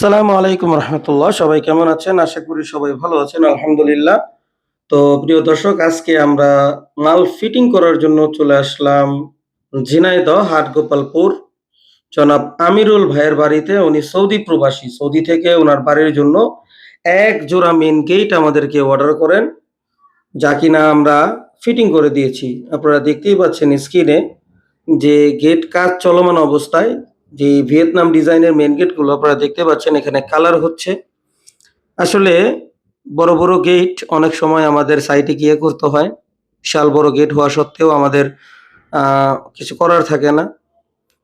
আসসালামু আলাইকুম রহমতুল্লাহ। সবাই কেমন আছেন? আশা করি সবাই ভালো আছেন, আলহামদুলিল্লাহ। তো প্রিয় দর্শক, আজকে আমরা মাল ফিটিং করার জন্য চলে আসলাম ঝিনাইদহ হাট গোপালপুর জনাব আমিরুল ভাইয়ের বাড়িতে, উনি সৌদি প্রবাসী। সৌদি থেকে ওনার বাড়ির জন্য এক জোড়া মেন গেট আমাদেরকে অর্ডার করেন, যা কিনা আমরা ফিটিং করে দিয়েছি। আপনারা দেখতেই পাচ্ছেন স্ক্রিনে যে গেট কাজ চলমান অবস্থায়। যে ভিয়েতনাম ডিজাইনের মেন গেটগুলো আপনারা দেখতে পাচ্ছেন, এখানে কালার হচ্ছে। আসলে বড় বড় গেট অনেক সময় আমাদের সাইটে গিয়ে করতে হয়। বিশাল বড় গেট হওয়া সত্ত্বেও আমাদের কিছু করার থাকে না।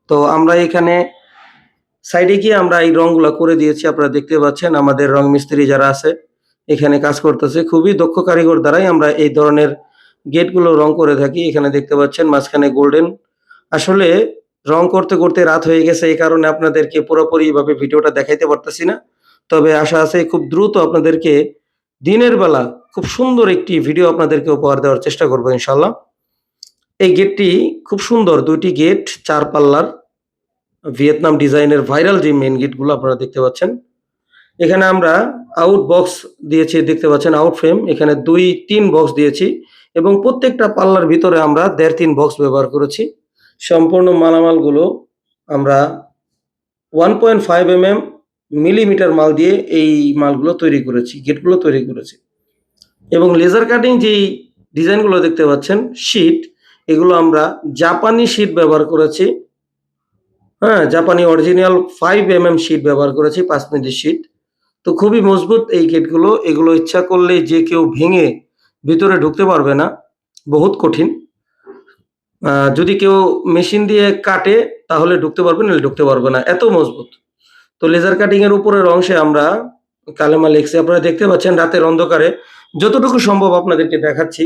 তো আমরা এখানে সাইডে গিয়ে আমরা এই রংগুলো করে দিয়েছি, আপনারা দেখতে পাচ্ছেন। আমাদের রং মিস্ত্রি যারা আছে, এখানে কাজ করতেছে। খুবই দক্ষ কারিগর দ্বারাই আমরা এই ধরনের গেটগুলো রং করে থাকি। এখানে দেখতে পাচ্ছেন মাঝখানে গোল্ডেন আসলে রং করতে করতে রাত হয়ে গেছে, এই কারণে আপনাদেরকে পুরোপুরি ভাবে ভিডিওটা দেখাইতে পারতেছি না। তবে আশা আছে খুব দ্রুত আপনাদেরকে দিনের বেলা খুব সুন্দর একটি ভিডিও আপনাদেরকে উপহার দেওয়ার চেষ্টা করব ইনশাল্লাহ এই গেটটি খুব সুন্দর, দুইটি গেট, চার পাল্লার ভিয়েতনাম ডিজাইনের ভাইরাল যে মেন গেটগুলো আপনারা দেখতে পাচ্ছেন। এখানে আমরা আউট বক্স দিয়েছি, দেখতে পাচ্ছেন আউট ফ্রেম এখানে দুই, তিন বক্স দিয়েছি এবং প্রত্যেকটা পাল্লার ভিতরে আমরা দেড়, তিন বক্স ব্যবহার করেছি। সম্পূর্ণ মালামালগুলো আমরা one point five M M millimetre মাল দিয়ে এই মালগুলো তৈরি করেছি, গেটগুলো তৈরি করেছি। এবং লেজার কাটিং যেই ডিজাইনগুলো দেখতে পাচ্ছেন শীট এগুলো আমরা জাপানি শীট ব্যবহার করেছি। হ্যাঁ জাপানি original five M M sheet ব্যবহার করেছি, পাঁচ মিনিটের শিট তো খুবই মজবুত এই গেটগুলো, এগুলো ইচ্ছা করলে যে কেউ ভেঙে ভিতরে ঢুকতে পারবে না, বহুত কঠিন। যদি কেউ মেশিন দিয়ে কাটে, তাহলে ঢুকতে পারবে না ঢুকতে পারবে না। এত মজবুত। তো লেজার কাটিং এর উপরের অংশে আমরা কালেমা লিখছি আপনারা দেখতে পাচ্ছেন রাতের অন্ধকারে। যতটুকু সম্ভব আপনাদেরকে দেখাচ্ছি।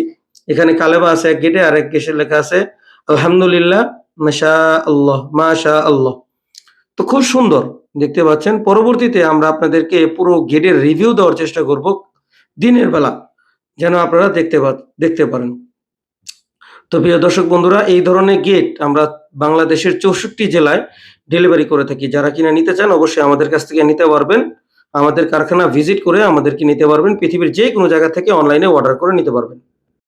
এখানে কালেমা আছে, এক গেটে আর এক গেটে লেখা আছে, আলহামদুলিল্লাহ মাশা আল্লাহ মাশা আল্লাহ তো খুব সুন্দর, দেখতে পাচ্ছেন। পরবর্তীতে আমরা আপনাদেরকে পুরো গেটের রিভিউ দেওয়ার চেষ্টা করব দিনের বেলা, যেন আপনারা দেখতে দেখতে পারেন। তো প্রিয় দর্শক বন্ধুরা, এই ধরনের গেট আমরা বাংলাদেশের চৌষট্টি জেলায় ডেলিভারি করে থাকি। যারা কিনা নিতে চান, অবশ্যই আমাদের কাছ থেকে নিতে পারবেন। আমাদের কারখানা ভিজিট করে আমাদেরকে নিতে পারবেন। পৃথিবীর যে কোনো জায়গা থেকে অনলাইনে অর্ডার করে নিতে পারবেন।